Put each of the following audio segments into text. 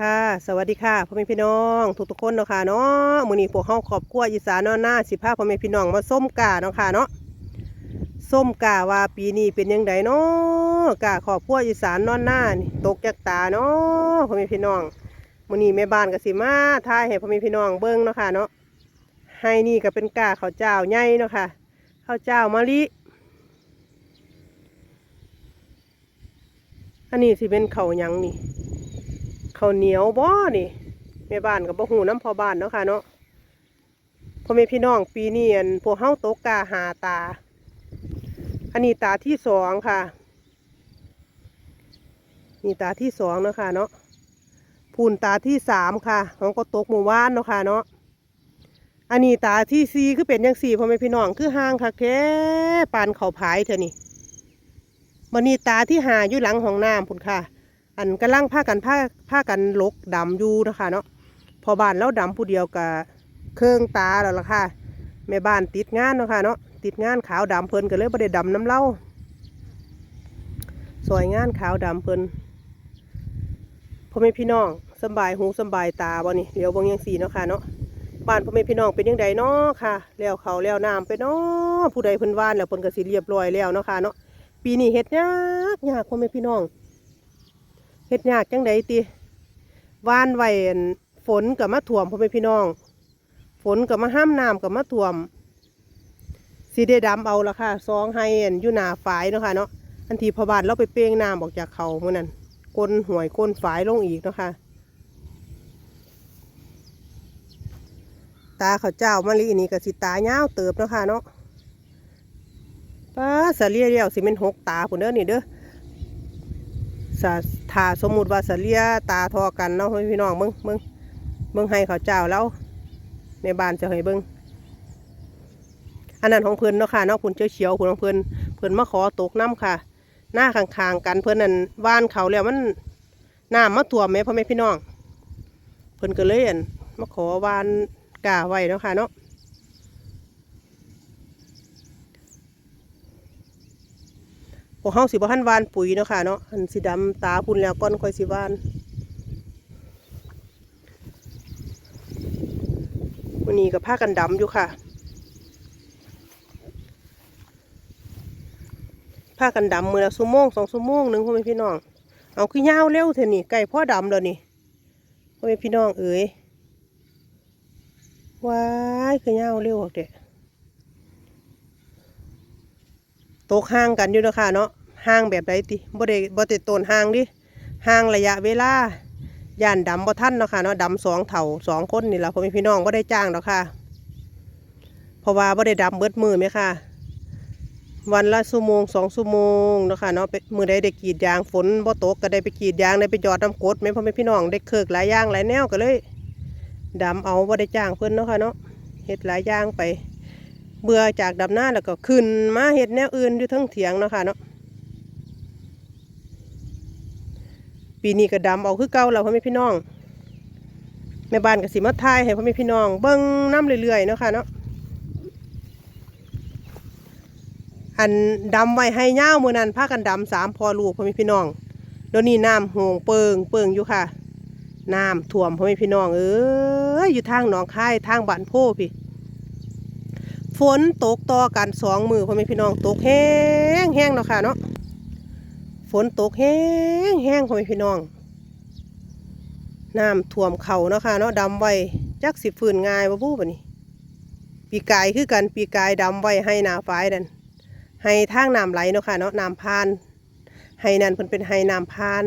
ค่ะ สวัสดีค่ะพ่อแม่พี่น้องทุกทุกๆคนเนาะค่ะเนาะมื้อนี้พวกเฮาครอบครัวอีสานเนาะหน้าสิพาพ่อแม่พี่น้องมาส้มกาเนาะค่ะเนาะส้มกาว่าปีนี้เป็นยังไงเนาะกาครอบครัวอีสานเนอนหน้านี่ตกจากตาเนาะพ่อแม่พี่น้องมื้อนี้แม่บ้านก็สิมาทายให้พ่อแม่พี่น้องเบิ่งเนาะค่ะเนาะให้นี่ก็เป็นกาข้าวเจ้าใหญ่เนาะค่ะข้าวเจ้ามะลิอันนี้สิเป็นเขายังนี่ ข้าวเหนียวบ่นี่แม่บ้านกับบ่หูน้ำพอบ้านเนาะค่ะเนาะพ่อแม่พี่น้องปีนี้อันพวกเฮาตกกาหาตา อันนี้ตาที่สองค่ะนี่ตาที่สองเนาะค่ะเนาะพูนตาที่สามค่ะของก็ตกหมู่บ้านเนาะค่ะเนาะอันนี้ตาที่สี่คือเป็นยังสี่พ่อแม่พี่น้องคือห่างค่ะแค่ปานเขาผายเถอะนี่มันนี่ตาที่หาอยู่หลังห้องน้ำพุ่นค่ะ อันกำลังผ้ากันผ้าผ้ากันลกดำอยู่นะคะเนาะพอบ้านแล้วดำผู้เดียวกับเครื่องตาแล้วล่ะค่ะแม่บ้านติดงานเนาะค่ะเนาะติดงานขาวดำเพิ่นก็เลยบ่ได้ดำน้ำเล่าสวยงานขาวดำเพิ่นพ่อแม่พี่น้องสบายหูสบายตาบ่นี่เดี๋ยวบางยังสีเนาะค่ะเนาะบ้านพ่อแม่พี่น้องเป็นยังไงเนาะค่ะแล้วเขาแล้วน้ำไปเนาะผู้ใดเพิ่นว่านแล้วเพิ่นก็สิเรียบร้อยแล้วเนาะค่ะเนาะปีนี้เฮ็ดยากยากพ่อแม่พี่น้อง เฮ็ดยากจังใดติว่านไว้ฝนกับมาท่วมพ่อแม่พี่น้อง ฝนกับมาห้ามน้ำกับมาท่วมสีได้ดำเอาละค่ะซองให้อันอยู่หนาฝายเนาะค่ะเนาะอันทีพอบานเราไปเป้งน้ำออกจากเขาเมื่อนั้นก้นหวยก้นฝายลงอีกเนาะค่ะตาเขาวเจ้ามะลินี่ก็สิตาเงาวเติบเนาะค่ะเนาะป้าสะเลียเดียวสิเป็นหกตาพุ่นเด้อนี่เด้อ สาถ้าสมมุติว่าสเลียตาทอกันเนาะพี่น้องเบิ่งเบิ่งเบิ่งให้เขาเจ้าแล้วในบ้านจะให้เบิ่งอันนั้นของเพิ่อนเนาะค่ะเนาะคุณเจ้าเขียวคุณของเพิ่อนเพิ่อนมาขอตกน้ำค่ะ หน้าข้างๆกันเพิ่อนนั่นว่านเขาแล้วมันน้ำมาท่วมไหมพ่อแม่พี่น้อง เพิ่อนก็เลยอั่นมาขอวานกาไว้เนาะค่ะเนาะ พวกเฮาสิบ่ทันวานปุ๋ยเนาะค่ะเนาะอันสีดำตาพุ่นแล้วก้อนค่อยสิวานวันนี้ก็ผ้ากันดำอยู่ค่ะผ้ากันดำมือละชั่วโมงสองชั่วโมงหนึ่งพ่อแม่พี่น้อง เอาคือยาวเร็วเถอะนี่ไก่พ่อดำแล้วนี่พ่อแม่พี่น้องเอ๋ยว้ายคือยาวเร็วออกเด็ ตกห่างกันอยู่เนาะคะเนาะห่างแบบใดติบ่ได้บ่ได้ต้นห่างดิห่างระยะเวลาย่านดำบ่ทันเนาะค่ะเนาะดำสองเถ่าสองคนนี่แหละพ่อแม่พี่น้องบ่ได้จ้างดอกค่ะเพราะว่าบ่ได้ดำเบิดมือไหมค่ะ วันละชั่วโมงสองชั่วโมงเนาะค่ะเนาะมือใดได้กรีดยางฝนบ่ตกก็ได้ไปกรีดยางได้ไปจอดน้ำกรดแม่พ่อแม่พี่น้องได้เคิกหลายอย่างหลายแนวก็เลยดำเอาบ่ได้จ้างเพิ่นเนาะค่ะเนาะเฮ็ดหลายอย่างไป เบื่อจากดำหน้าแล้วก็ขึ้นมาเฮ็ดแนวอื่นอยู่ทั้งเถียงเนาะค่ะเนาะปีนี้ก็ดำเอาคือเก่าแล้วพ่อแม่พี่น้องแม่บ้านก็สิมาทายให้พ่อแม่พี่น้อง เบิ่งน้ำเรื่อยๆเนาะค่ะเนาะอันดำไว้ให้ย่าวมือนั้นพากันดำสามพอลูกพ่อแม่พี่น้องเดี๋ยวนี้น้ำหงเปิงเปิงอยู่ค่ะน้ำท่วมพ่อแม่พี่น้องเอ้ยอยู่ทางหนองคายทางบ้านโพพี่ ฝนตกต่อกันสองมือพ่อแม่พี่น้องตกแห้งแห้งเนาะค่ะเนาะฝนตกแห้งแห้งพ่อแม่พี่น้องน้ำท่วมเข่าเนาะค่ะเนาะดำไว้จักสิฟืนง่ายบ่บู้ปะนี่ปีกายคือกันปีกายดำไว้ให้นาฝ้ายนั่นให้ทางน้ำไหลเนาะค่ะเนาะน้ำพานให้นั่นเพิ่นเป็นให้น้ำพาน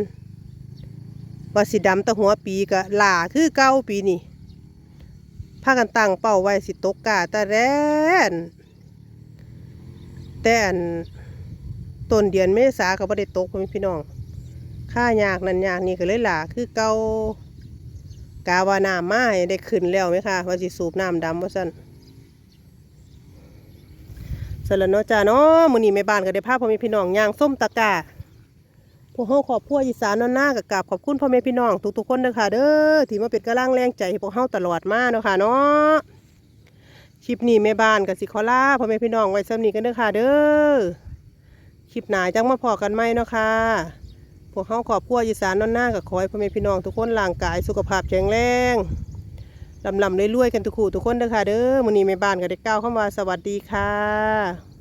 ว่าสิดำแตะหัวปีก็หล่าคือเก้าปีนี่ พากันตั้งเป้าไว้สิตกกาแต่แรนแต่นต้นเดือนเมษาก็บ่ได้ตกพี่พี่น้องค่ายากนั่นยากนี่ก็เลยหล่าคือเกากาวาน้ำมาได้ขึ้นแล้วไหมคะว่าสิสูบน้ำดำว่าซั่นสร็จแล้วเนาะจ้าเนาะมือนี้แม่บ้านก็ได้พาพ่อแม่พี่น้องย่างส้มตะกา พวกเฮาครอบครัวอีสานนอนหน้ากับกราบขอบคุณพ่อแม่พี่น้องทุกๆคนเด้อค่ะเด้อที่มาเป็นกำลังแรงใจให้พวกเฮาตลอดมาเนาะค่ะเนาะคลิปนี้แม่บ้านกับสิขอล่าพ่อแม่พี่น้องไว้ซ้ำนี้กันเด้อค่ะเด้อคลิปหนาจังมาพอกันไหมเนาะค่ะพวกเฮาครอบครัวอีสานนอนหน้ากับขอให้พ่อแม่พี่น้องทุกคนร่างกายสุขภาพแข็งแรงลำลำรวยๆกันทุกคู่ทุกคนเด้อค่ะเด้อมื้อนี้แม่บ้านก็ได้กล่าวคำว่าสวัสดีค่ะ